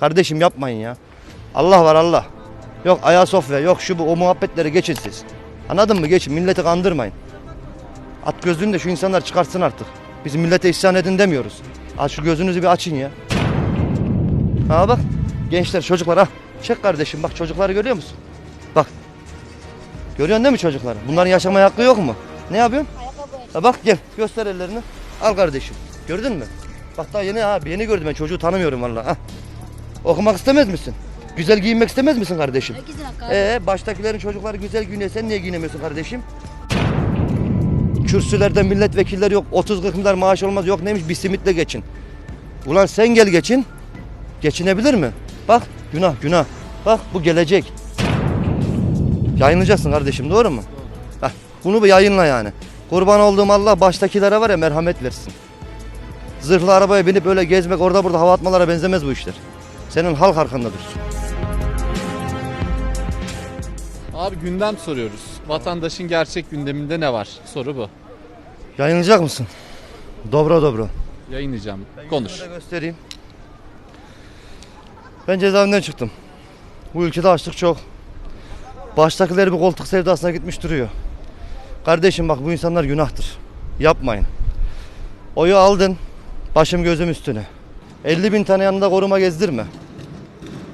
Kardeşim yapmayın ya. Allah var Allah. Yok Ayasofya yok şu bu o muhabbetleri geçin siz. Anladın mı geçin milleti kandırmayın. At gözlüğünü de şu insanlar çıkartsın artık. Biz millete isyan edin demiyoruz. Aç şu gözünüzü bir açın ya. Ha bak gençler çocuklar ha. Çek kardeşim bak çocukları görüyor musun? Bak. Görüyorsun değil mi çocukları? Bunların yaşamaya hakkı yok mu? Ne yapıyorsun? Ha bak gel göster ellerini. Al kardeşim. Gördün mü? Bak daha yeni abi yeni gördüm ben çocuğu tanımıyorum vallahi. Ha. Okumak istemez misin? Güzel giyinmek istemez misin kardeşim? Ee baştakilerin çocukları güzel giyiniyor. Sen niye giyinemiyorsun kardeşim? Kürsülerde milletvekiller yok. 30-40 milyar maaş olmaz. Yok neymiş bir simitle geçin. Ulan sen gel geçin. Geçinebilir mi? Bak günah günah. Bak bu gelecek. Yayınlayacaksın kardeşim doğru mu? Heh, bunu bir yayınla yani. Kurban olduğum Allah baştakilere var ya merhamet versin. Zırhlı arabaya binip öyle gezmek orada burada hava atmalara benzemez bu işler. Senin halk arkanda dursun. Abi gündem soruyoruz. Vatandaşın gerçek gündeminde ne var? Soru bu. Yayınlayacak mısın? Dobro dobro. Yayınlayacağım. Konuş. Şöyle göstereyim. Ben cezaevinden çıktım. Bu ülkede açlık çok. Baştakileri bir koltuk sevdasına gitmiş duruyor. Kardeşim bak bu insanlar günahtır. Yapmayın. Oyu aldın. Başım gözüm üstüne. 50 bin tane yanında koruma gezdirme.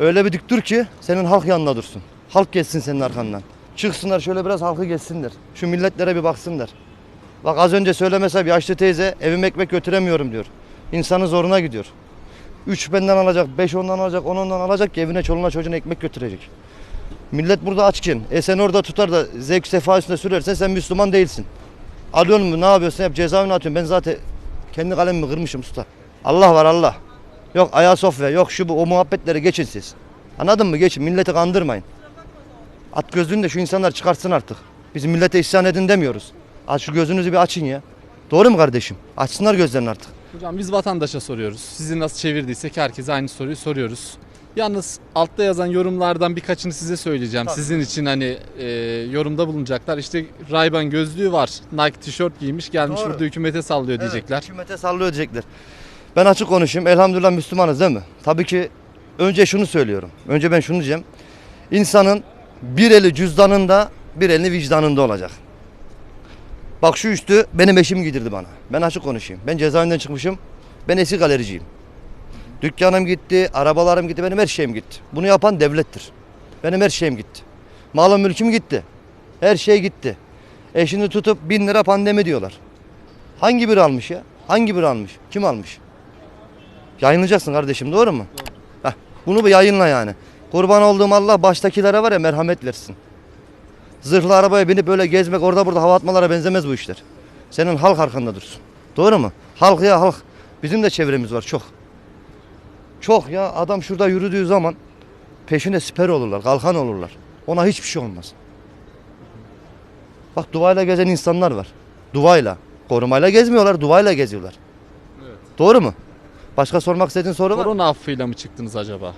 Öyle bir dik dur ki senin halk yanında dursun. Halk geçsin senin arkandan. Çıksınlar şöyle biraz halkı geçsinler. Şu milletlere bir baksınlar. Bak az önce söylemese bir yaşlı teyze evime ekmek götüremiyorum diyor. İnsanın zoruna gidiyor. Üç benden alacak, beş ondan alacak, on ondan alacak ki evine çoluğuna çocuğuna ekmek götürecek. Millet burada açken, e sen orada tutar da zevk sefa üstünde sürersen sen Müslüman değilsin. Alıyorsun mu ne yapıyorsun yap cezaevine atıyorsun. Ben zaten kendi kalemimi kırmışım usta. Allah var Allah. Yok Ayasofya yok şu bu o muhabbetleri geçin siz. Anladın mı geçin milleti kandırmayın. At gözlüğünü de şu insanlar çıkartsın artık. Biz millete isyan edin demiyoruz. Aç şu gözünüzü bir açın ya. Doğru mu kardeşim? Açsınlar gözlerini artık. Hocam biz vatandaşa soruyoruz. Sizi nasıl çevirdiysek herkese aynı soruyu soruyoruz. Yalnız altta yazan yorumlardan birkaçını size söyleyeceğim. Tabii. Sizin için hani e, yorumda bulunacaklar. İşte Ray-Ban gözlüğü var. Nike tişört giymiş gelmiş Doğru. burada hükümete sallıyor diyecekler. Evet, hükümete sallıyor diyecekler. Ben açık konuşayım. Elhamdülillah Müslümanız değil mi? Tabii ki önce şunu söylüyorum. Önce ben şunu diyeceğim. İnsanın bir eli cüzdanında, bir eli vicdanında olacak. Bak şu üstü benim eşim giydirdi bana. Ben açık konuşayım. Ben cezaevinden çıkmışım. Ben eski galericiyim. Dükkanım gitti, arabalarım gitti, benim her şeyim gitti. Bunu yapan devlettir. Benim her şeyim gitti. Malım mülküm gitti. Her şey gitti. Eşini tutup bin lira pandemi diyorlar. Hangi biri almış ya? Hangi biri almış? Kim almış? Yayınlayacaksın kardeşim doğru mu? Heh, bunu bir yayınla yani. Kurban olduğum Allah baştakilere var ya merhamet versin. Zırhlı arabaya binip böyle gezmek orada burada hava atmalara benzemez bu işler. Senin halk arkanda dursun. Doğru mu? Halk ya halk. Bizim de çevremiz var çok. Çok ya adam şurada yürüdüğü zaman peşine siper olurlar, kalkan olurlar. Ona hiçbir şey olmaz. Bak duayla gezen insanlar var. Duayla. Korumayla gezmiyorlar, duayla geziyorlar. Evet. Doğru mu? Başka sormak istediğin soru var mı? Korona affıyla mı çıktınız acaba?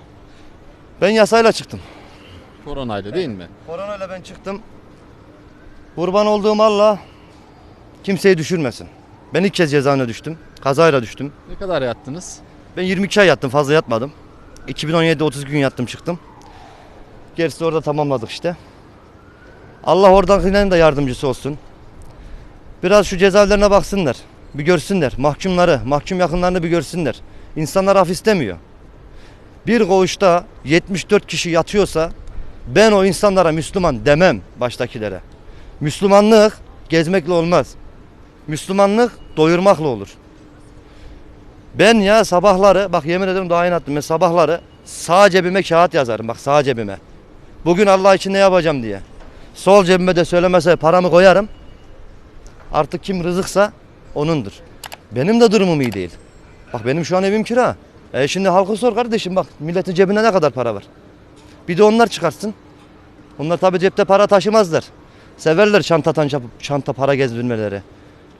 Ben yasayla çıktım. Koronayla değil mi? Koronayla ben çıktım. Kurban olduğum Allah kimseyi düşürmesin. Ben ilk kez cezaevine düştüm. Kazayla düştüm. Ne kadar yattınız? Ben 22 ay yattım fazla yatmadım. 2017'de 30 gün yattım çıktım. Gerisi orada tamamladık işte. Allah oradan de yardımcısı olsun. Biraz şu cezaevlerine baksınlar. Bir görsünler. Mahkumları, mahkum yakınlarını bir görsünler. İnsanlar af istemiyor. Bir koğuşta 74 kişi yatıyorsa ben o insanlara Müslüman demem baştakilere. Müslümanlık gezmekle olmaz. Müslümanlık doyurmakla olur. Ben ya sabahları bak yemin ederim daha yeni attım. Ben sabahları sağ cebime kağıt yazarım bak sağ cebime. Bugün Allah için ne yapacağım diye. Sol cebime de söylemese paramı koyarım. Artık kim rızıksa onundur. Benim de durumum iyi değil. Bak benim şu an evim kira. E şimdi halka sor kardeşim bak milletin cebine ne kadar para var. Bir de onlar çıkarsın. Onlar tabi cepte para taşımazlar. Severler çanta çanta, çanta para gezdirmeleri.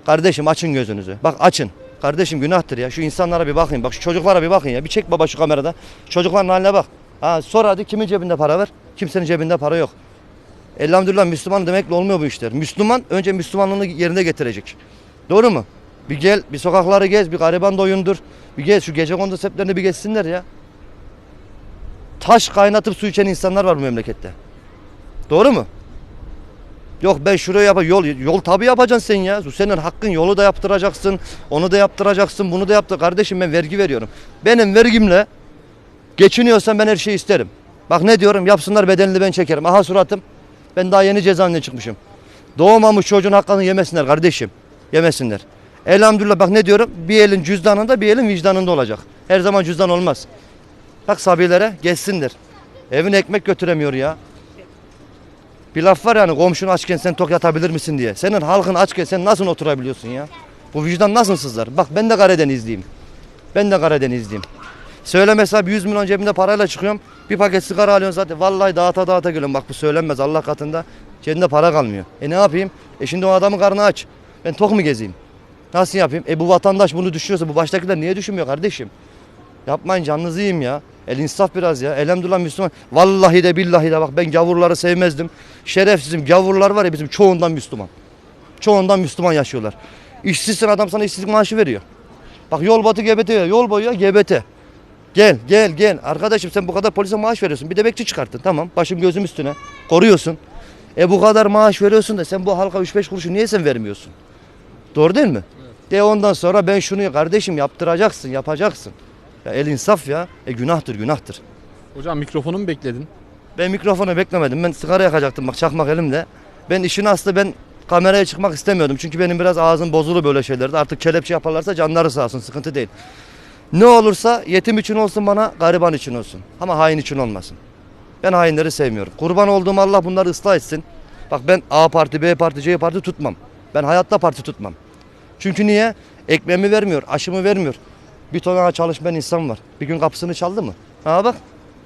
Kardeşim açın gözünüzü. Bak açın. Kardeşim günahtır ya. Şu insanlara bir bakın. Bak şu çocuklara bir bakın ya. Bir çek baba şu kamerada. Çocukların haline bak. Ha, sor hadi kimin cebinde para var? Kimsenin cebinde para yok. Elhamdülillah Müslüman demekle olmuyor bu işler. Müslüman önce Müslümanlığını yerine getirecek. Doğru mu? Bir gel bir sokakları gez bir gariban doyundur. Bir gez şu gece kondu seplerini bir gezsinler ya. taş kaynatıp su içen insanlar var bu memlekette. Doğru mu? Yok ben şuraya yap yol yol tabii yapacaksın sen ya. Senin hakkın yolu da yaptıracaksın. Onu da yaptıracaksın. Bunu da yaptır. Kardeşim ben vergi veriyorum. Benim vergimle geçiniyorsam ben her şeyi isterim. Bak ne diyorum yapsınlar bedelini ben çekerim. Aha suratım. Ben daha yeni cezaevine çıkmışım. Doğmamış çocuğun hakkını yemesinler kardeşim. Yemesinler. Elhamdülillah bak ne diyorum? Bir elin cüzdanında bir elin vicdanında olacak. Her zaman cüzdan olmaz. Bak sabilere geçsinler. Evine ekmek götüremiyor ya. Bir laf var yani komşun açken sen tok yatabilir misin diye. Senin halkın açken sen nasıl oturabiliyorsun ya? Bu vicdan nasıl sızlar? Bak ben de Karadenizliyim. Ben de Karadenizliyim. Söyle mesela bir 100 milyon cebimde parayla çıkıyorum. Bir paket sigara alıyorsun zaten. Vallahi dağıta dağıta geliyorum. Bak bu söylenmez Allah katında. Cebimde para kalmıyor. E ne yapayım? E şimdi o adamın karnı aç. Ben tok mu gezeyim? Nasıl yapayım? E bu vatandaş bunu düşünüyorsa bu baştakiler niye düşünmüyor kardeşim? Yapmayın canınızı yiyeyim ya. El insaf biraz ya. Elhamdülillah Müslüman. Vallahi de billahi de bak ben gavurları sevmezdim. Şerefsizim gavurlar var ya bizim çoğundan Müslüman. Çoğundan Müslüman yaşıyorlar. İşsizsin adam sana işsizlik maaşı veriyor. Bak yol batı GBT veriyor. Yol boyu ya GBT. Gel gel gel. Arkadaşım sen bu kadar polise maaş veriyorsun. Bir de bekçi çıkarttın. Tamam başım gözüm üstüne. Koruyorsun. E bu kadar maaş veriyorsun da sen bu halka 3-5 kuruşu niye sen vermiyorsun? Doğru değil mi? De ondan sonra ben şunu kardeşim yaptıracaksın, yapacaksın. Ya el insaf ya. E günahtır, günahtır. Hocam mikrofonu mu bekledin? Ben mikrofonu beklemedim. Ben sigara yakacaktım bak çakmak elimde. Ben işin aslı ben kameraya çıkmak istemiyordum. Çünkü benim biraz ağzım bozulu böyle şeylerde. Artık kelepçe yaparlarsa canları sağ olsun sıkıntı değil. Ne olursa yetim için olsun bana, gariban için olsun. Ama hain için olmasın. Ben hainleri sevmiyorum. Kurban olduğum Allah bunları ıslah etsin. Bak ben A parti, B parti, C parti tutmam. Ben hayatta parti tutmam. Çünkü niye? Ekmeğimi vermiyor, aşımı vermiyor. Bir ton çalışmayan insan var. Bir gün kapısını çaldı mı? Ha bak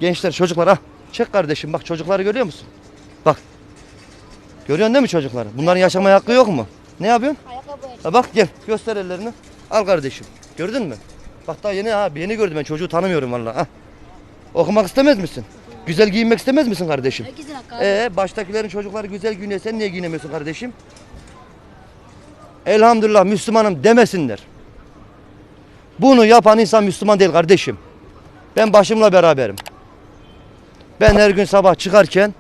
gençler çocuklar ha. Çek kardeşim bak çocukları görüyor musun? Bak. Görüyorsun değil mi çocukları? Bunların yaşamaya hakkı yok mu? Ne yapıyorsun? Ha bak gel göster ellerini. Al kardeşim. Gördün mü? Bak daha yeni ha yeni gördüm ben çocuğu tanımıyorum vallahi. Ha. Okumak istemez misin? Güzel giyinmek istemez misin kardeşim? Ee baştakilerin çocukları güzel giyiniyor. Sen niye giyinemiyorsun kardeşim? Elhamdülillah Müslümanım demesinler. Bunu yapan insan Müslüman değil kardeşim. Ben başımla beraberim. Ben her gün sabah çıkarken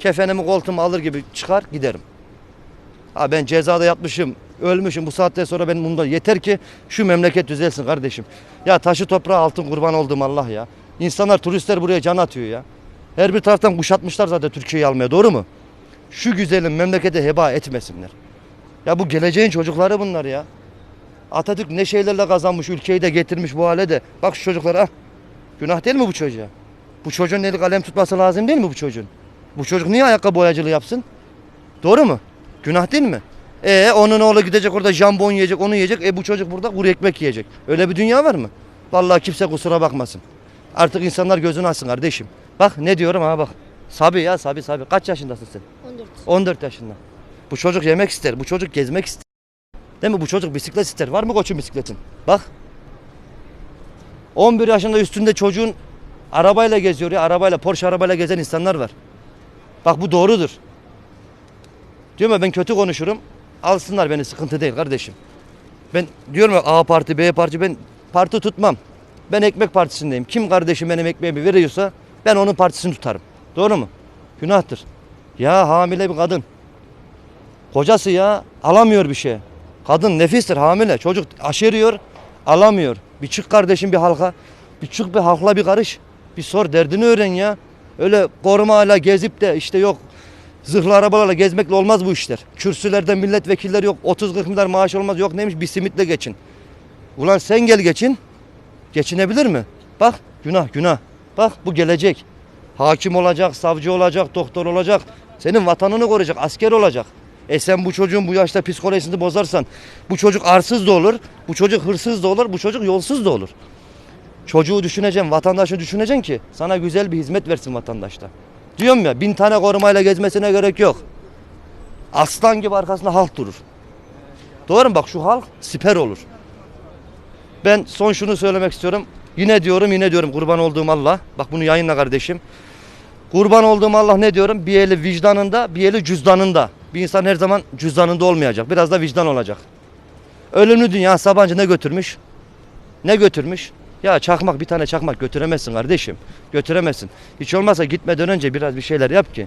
kefenimi koltuğuma alır gibi çıkar giderim. Ha ben cezada yatmışım, ölmüşüm. Bu saatten sonra benim bunda yeter ki şu memleket düzelsin kardeşim. Ya taşı toprağı altın kurban olduğum Allah ya. İnsanlar turistler buraya can atıyor ya. Her bir taraftan kuşatmışlar zaten Türkiye'yi almaya doğru mu? Şu güzelim memlekete heba etmesinler. Ya bu geleceğin çocukları bunlar ya. Atatürk ne şeylerle kazanmış ülkeyi de getirmiş bu hale de. Bak şu çocuklara. Günah değil mi bu çocuğa? Bu çocuğun eli kalem tutması lazım değil mi bu çocuğun? Bu çocuk niye ayakkabı boyacılığı yapsın? Doğru mu? Günah değil mi? E onun oğlu gidecek orada jambon yiyecek, onu yiyecek. E bu çocuk burada kuru ekmek yiyecek. Öyle bir dünya var mı? Vallahi kimse kusura bakmasın. Artık insanlar gözünü açsın kardeşim. Bak ne diyorum ha bak. Sabi ya Sabi Sabi. Kaç yaşındasın sen? 14. 14 yaşında. Bu çocuk yemek ister, bu çocuk gezmek ister. Değil mi? Bu çocuk bisiklet ister. Var mı koçun bisikletin? Bak. 11 yaşında üstünde çocuğun arabayla geziyor ya. Arabayla, Porsche arabayla gezen insanlar var. Bak bu doğrudur. Diyorum ya ben kötü konuşurum. Alsınlar beni sıkıntı değil kardeşim. Ben diyorum ya A parti, B parti ben parti tutmam. Ben ekmek partisindeyim. Kim kardeşim benim ekmeğimi veriyorsa ben onun partisini tutarım. Doğru mu? Günahtır. Ya hamile bir kadın. Kocası ya alamıyor bir şey. Kadın nefistir hamile. Çocuk aşeriyor alamıyor. Bir çık kardeşim bir halka. Bir çık bir halkla bir karış. Bir sor derdini öğren ya. Öyle korumayla gezip de işte yok zırhlı arabalarla gezmekle olmaz bu işler. Kürsülerden milletvekilleri yok. 30-40 milyar maaş olmaz. Yok neymiş bir simitle geçin. Ulan sen gel geçin. Geçinebilir mi? Bak günah günah. Bak bu gelecek. Hakim olacak, savcı olacak, doktor olacak. Senin vatanını koruyacak, asker olacak. E sen bu çocuğun bu yaşta psikolojisini bozarsan bu çocuk arsız da olur, bu çocuk hırsız da olur, bu çocuk yolsuz da olur. Çocuğu düşüneceksin, vatandaşı düşüneceksin ki sana güzel bir hizmet versin vatandaşta. Diyorum ya bin tane korumayla gezmesine gerek yok. Aslan gibi arkasında halk durur. Doğru mu? Bak şu halk siper olur. Ben son şunu söylemek istiyorum. Yine diyorum yine diyorum kurban olduğum Allah. Bak bunu yayınla kardeşim. Kurban olduğum Allah ne diyorum? Bir eli vicdanında, bir eli cüzdanında. Bir insan her zaman cüzdanında olmayacak. Biraz da vicdan olacak. Ölümlü dünya Sabancı ne götürmüş? Ne götürmüş? Ya çakmak bir tane çakmak götüremezsin kardeşim. Götüremezsin. Hiç olmazsa gitmeden önce biraz bir şeyler yap ki.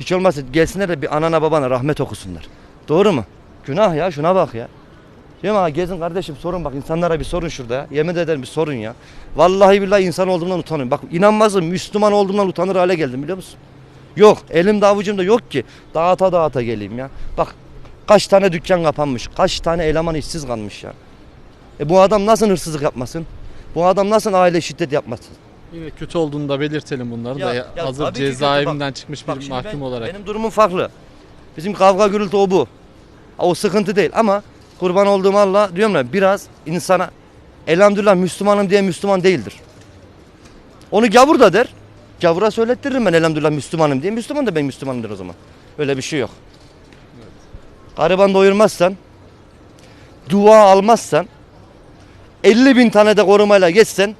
Hiç olmazsa gelsinler de bir anana babana rahmet okusunlar. Doğru mu? Günah ya şuna bak ya. Değil mi ha? Gezin kardeşim sorun bak insanlara bir sorun şurada ya. Yemin ederim bir sorun ya. Vallahi billahi insan olduğumdan utanıyorum. Bak inanmazım Müslüman olduğumdan utanır hale geldim biliyor musun? Yok elimde avucumda yok ki. Dağıta dağıta geleyim ya. Bak kaç tane dükkan kapanmış. Kaç tane eleman işsiz kalmış ya. E bu adam nasıl hırsızlık yapmasın? Bu adam nasıl aile şiddet yapmasın? Yine kötü olduğunu da belirtelim bunları Ya- da ya hazır tabii ki kötü. cezaevinden çıkmış Bak bir şimdi mahkum ben- olarak. Benim durumum farklı. Bizim kavga gürültü o bu. O sıkıntı değil ama kurban olduğum Allah diyorum ya biraz insana elhamdülillah Müslümanım diye Müslüman değildir. Onu gavur da der. Gavura söylettiririm ben elhamdülillah Müslümanım diye. Müslüman da ben Müslümanımdır o zaman. Öyle bir şey yok. Gariban doyurmazsan, dua almazsan, 50 bin tane de korumayla geçsen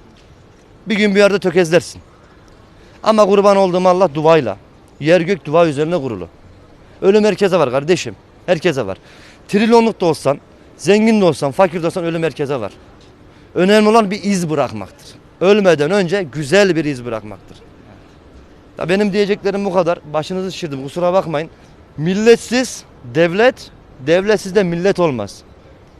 bir gün bir yerde tökezlersin. Ama kurban olduğum Allah duayla. Yer gök dua üzerine kurulu. Ölüm herkese var kardeşim. Herkese var. Trilyonluk da olsan, zengin de olsan, fakir de olsan ölüm herkese var. Önemli olan bir iz bırakmaktır. Ölmeden önce güzel bir iz bırakmaktır. Ya benim diyeceklerim bu kadar. Başınızı şişirdim kusura bakmayın. Milletsiz devlet, devletsiz de millet olmaz.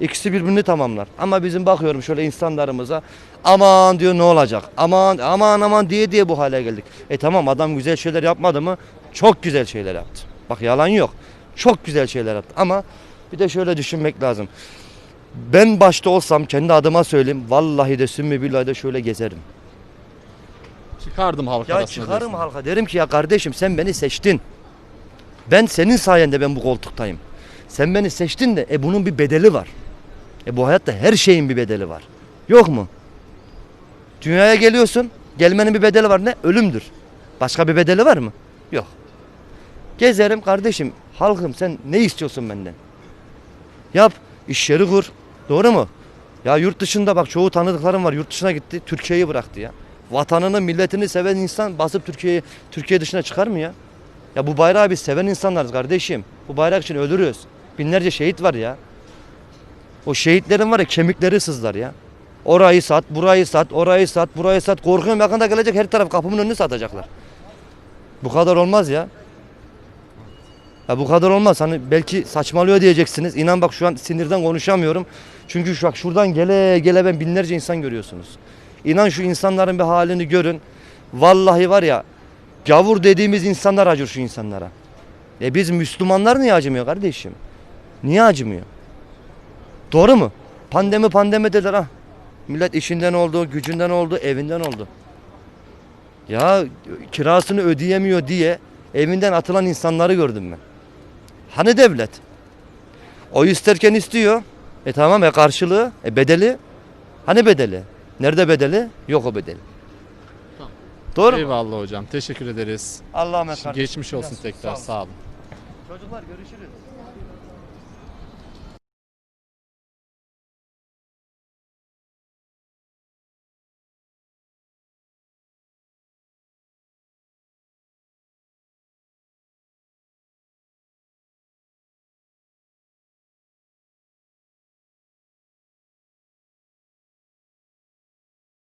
İkisi birbirini tamamlar. Ama bizim bakıyorum şöyle insanlarımıza aman diyor ne olacak? Aman aman aman diye diye bu hale geldik. E tamam adam güzel şeyler yapmadı mı? Çok güzel şeyler yaptı. Bak yalan yok. Çok güzel şeyler yaptı ama bir de şöyle düşünmek lazım. Ben başta olsam kendi adıma söyleyeyim. Vallahi de sümmü billahi de şöyle gezerim. Çıkardım halk Ya arasına çıkarım diyorsun. halka derim ki ya kardeşim sen beni seçtin. Ben senin sayende ben bu koltuktayım. Sen beni seçtin de e bunun bir bedeli var. E bu hayatta her şeyin bir bedeli var. Yok mu? Dünyaya geliyorsun. Gelmenin bir bedeli var ne? Ölümdür. Başka bir bedeli var mı? Yok. Gezerim kardeşim. Halkım sen ne istiyorsun benden? Yap. iş yeri kur. Doğru mu? Ya yurt dışında bak çoğu tanıdıklarım var. Yurt dışına gitti. Türkiye'yi bıraktı ya. Vatanını, milletini seven insan basıp Türkiye'yi Türkiye dışına çıkar mı ya? Ya bu bayrağı biz seven insanlarız kardeşim. Bu bayrak için ölürüz. Binlerce şehit var ya. O şehitlerin var ya kemikleri sızlar ya. Orayı sat, burayı sat, orayı sat, burayı sat. Korkuyorum yakında gelecek her taraf kapımın önünü satacaklar. Bu kadar olmaz ya. Ya bu kadar olmaz. Hani belki saçmalıyor diyeceksiniz. İnan bak şu an sinirden konuşamıyorum. Çünkü şu bak şuradan gele gele ben binlerce insan görüyorsunuz. İnan şu insanların bir halini görün. Vallahi var ya gavur dediğimiz insanlar acır şu insanlara. E biz Müslümanlar niye acımıyor kardeşim? Niye acımıyor? Doğru mu? Pandemi pandemi dediler ha. Millet işinden oldu, gücünden oldu, evinden oldu. Ya kirasını ödeyemiyor diye evinden atılan insanları gördüm ben. Hani devlet? O isterken istiyor. E tamam e karşılığı, e bedeli. Hani bedeli? Nerede bedeli? Yok o bedeli. Tamam. Doğru mu? Eyvallah hocam. Teşekkür ederiz. Allah'a emanet. Geçmiş olsun tekrar. Sağ olun. Çocuklar görüşürüz.